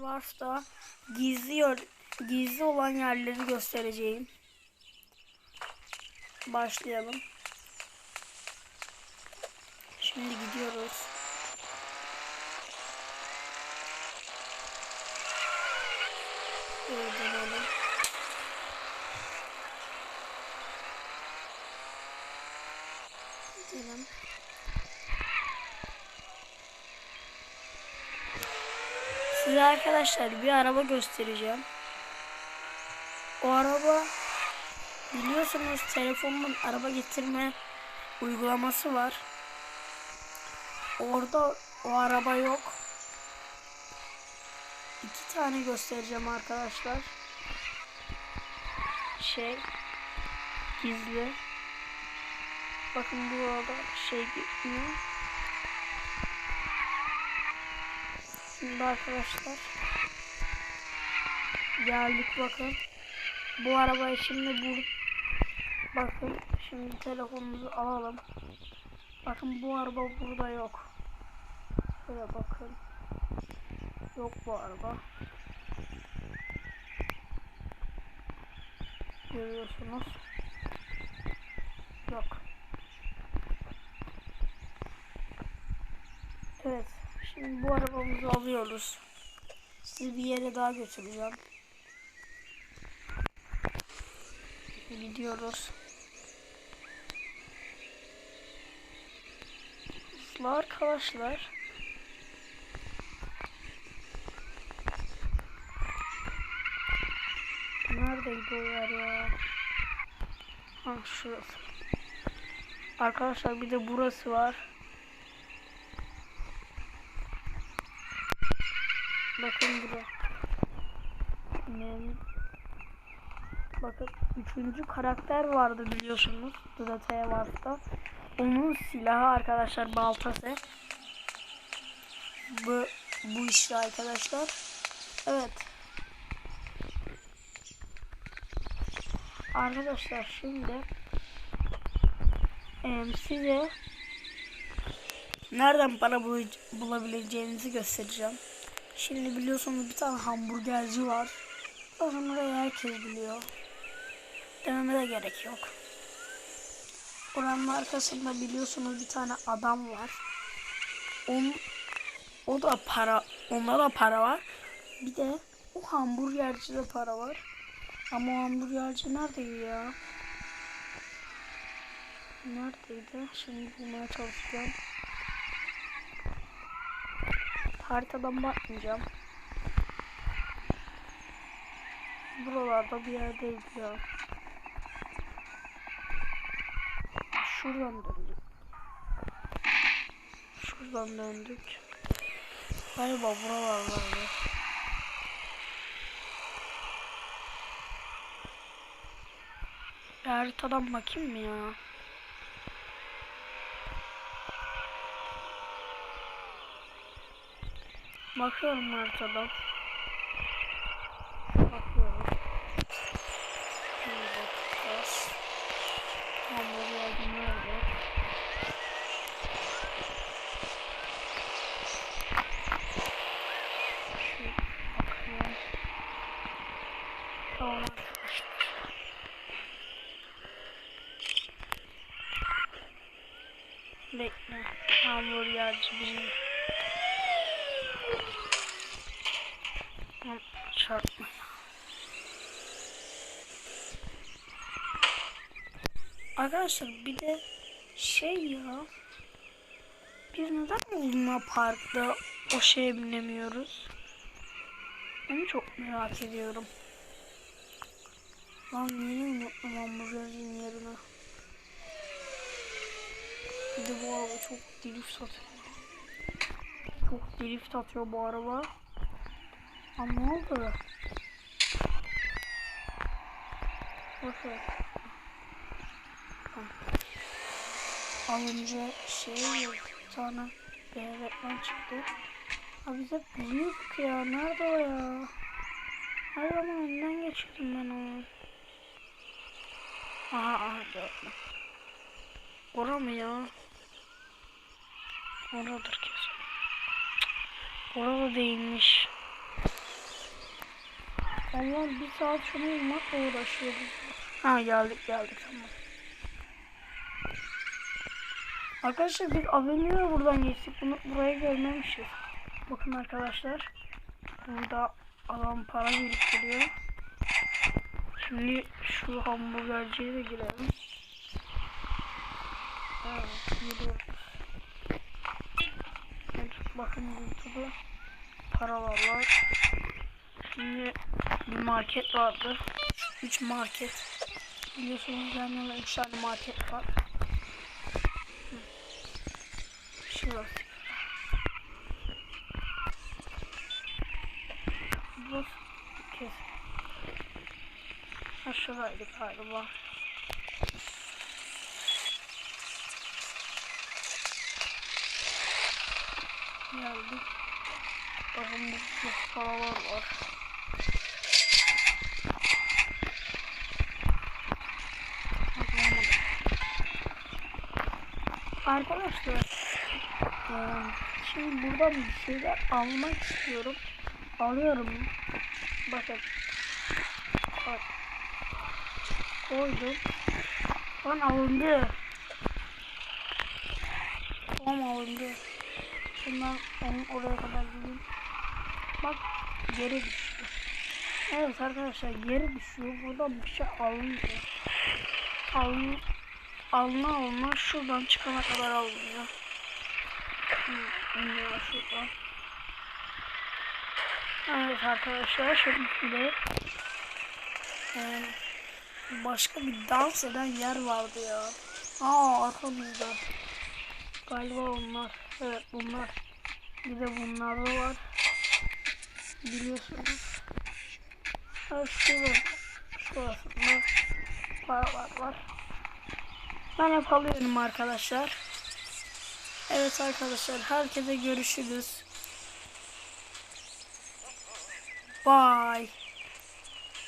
Varsa gizli gizli olan yerleri göstereceğim. Başlayalım. Şimdi gidiyoruz. Böyle Size arkadaşlar bir araba göstereceğim. O araba biliyorsunuz telefonun araba getirme uygulaması var. Orada o araba yok. İki tane göstereceğim arkadaşlar. Şey gizli. Bakın burada şey gitmiyor. Şimdi arkadaşlar geldik bakın. Bu arabayı şimdi bu bakın şimdi telefonumuzu alalım. Bakın bu araba burada yok. Şöyle bakın. Yok bu araba. Görüyorsunuz. Yok. Evet. Şimdi bu arabamızı alıyoruz. Sizi bir yere daha götüreceğim. Gidiyoruz. Uslu arkadaşlar. Neredeydi o yer ya? Ha şurası. Arkadaşlar bir de burası var. Bakın bura. Benim Bakın üçüncü karakter vardı biliyorsunuz. Drata'ya varsa. Onun silahı arkadaşlar baltası. Bu bu işte arkadaşlar. Evet. Arkadaşlar şimdi em, size nereden para bul- bulabileceğinizi göstereceğim. Şimdi biliyorsunuz bir tane hamburgerci var. Orayı herkes biliyor. Dememe de gerek yok. Oranın arkasında biliyorsunuz bir tane adam var. Onun, o da para, onda da para var. Bir de o hamburgercide para var. Ama o hamburgerci neredeydi ya? Neredeydi? Şimdi bulmaya çalışacağım. Haritadan bakmayacağım. Buralarda bir yerdeydi ya. Şuradan döndük. Şuradan döndük. Galiba buralardaydı. Bir haritadan bakayım mı ya? Bakıyorum haritadan. Bakıyorum. Şimdi bakacağız. Hamburger nerede? Tamam arkadaşlar. Bekle. Hamburgerci. Arkadaşlar bir de şey ya. Biz neden Luna Park'ta o şeye binemiyoruz? Onu çok merak ediyorum. Lan niye unuttum hamburgerin yerine? Bir de bu araba çok drift atıyor. Çok drift atıyor bu araba. Ama ne oldu? Bakın. Alınca şey yok. Bir tane bir çıktı. Abi bize büyük ya. Nerede o ya? Her zaman önden geçiyordum ben onu. Aha aha gördüm. Ora mı ya? Oradır kesin. Orada değilmiş. Allah bir saat şunu bulmakla uğraşıyoruz. Ha geldik geldik tamam. Arkadaşlar biz Avenue'ya buradan geçtik. Bunu buraya görmemişiz. Bakın arkadaşlar. Burada adam para biriktiriyor. Şimdi şu hamburgerciye de girelim. Evet. Evet, bakın burada paralar var. Şimdi bir market vardı. 3 market. Biliyorsunuz yan yana 3 tane market var. Şurası. Bu kes. Ha şuraydı galiba. Geldik. Bakın bu paralar var. Arkadaşlar şimdi buradan bir şeyler almak istiyorum. Alıyorum. Bakın. Bak. Koydum. Lan alındı. Tamam alındı. Şundan onun oraya kadar gideyim. Bak geri düştü. Evet arkadaşlar geri düşüyor. Buradan bir şey alındı. Alın, alına alına şuradan çıkana kadar alınıyor. Evet arkadaşlar şimdi e, başka bir dans eden yer vardı ya. Aa arkamızda. Galiba onlar. Evet bunlar. Bir de bunlar da var. Biliyorsunuz. Ha şurada. Şurasında paralar var. Ben hep alıyorum arkadaşlar. Evet arkadaşlar herkese görüşürüz. Bye.